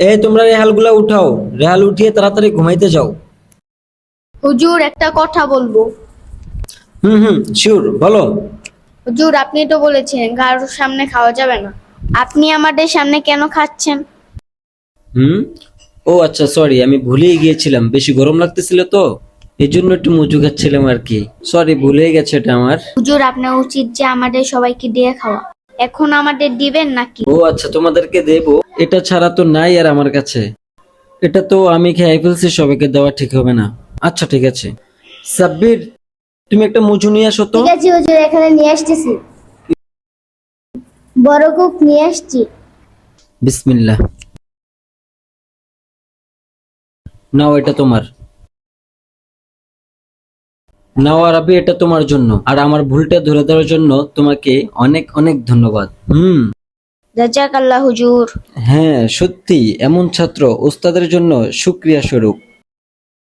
এই তোমরা রেহালগুলা উঠাও। রেহাল উঠিয়ে তাড়াতাড়ি ঘুমাইতে যাও। হুজুর একটা কথা বলব। হুম হুম শিওর বলো। হুজুর আপনি তো বলেছেন কারোর সামনে খাওয়া যাবে না। আপনি আমাদের সামনে কেন খাচ্ছেন? হুম? ও আচ্ছা সরি আমি ভুলেই গিয়েছিলাম। বেশি গরম লাগতেছিল তো এই জন্য একটু মজু খাচ্ছিলাম আর কি। সরি ভুলে গেছে এটা আমার। হুজুর আপনার উচিত যে আমাদের সবাইকে দিয়ে খাওয়া। এখন আমাদের দিবেন নাকি? ও আচ্ছা তোমাদেরকে দেব। এটা ছাড়া তো নাই আর আমার কাছে। এটা তো আমি খেয়ে ফেলছি সবাইকে দেওয়া ঠিক হবে না। আচ্ছা ঠিক আছে। সাব্বির তুমি একটা মুজু নিয়ে আসো তো। ঠিক আছে হুজুর এখানে নিয়ে আসতেছি। বড় কুক নিয়ে আসছি। বিসমিল্লাহ। নাও এটা তোমার। নাও আরবি এটা তোমার জন্য। আর আমার ভুলটা ধরে দেওয়ার জন্য তোমাকে অনেক অনেক ধন্যবাদ। হুম। রাজাক আল্লাহ হুজুর হ্যাঁ সত্যি এমন ছাত্র ওস্তাদের জন্য সুক্রিয়া স্বরূপ।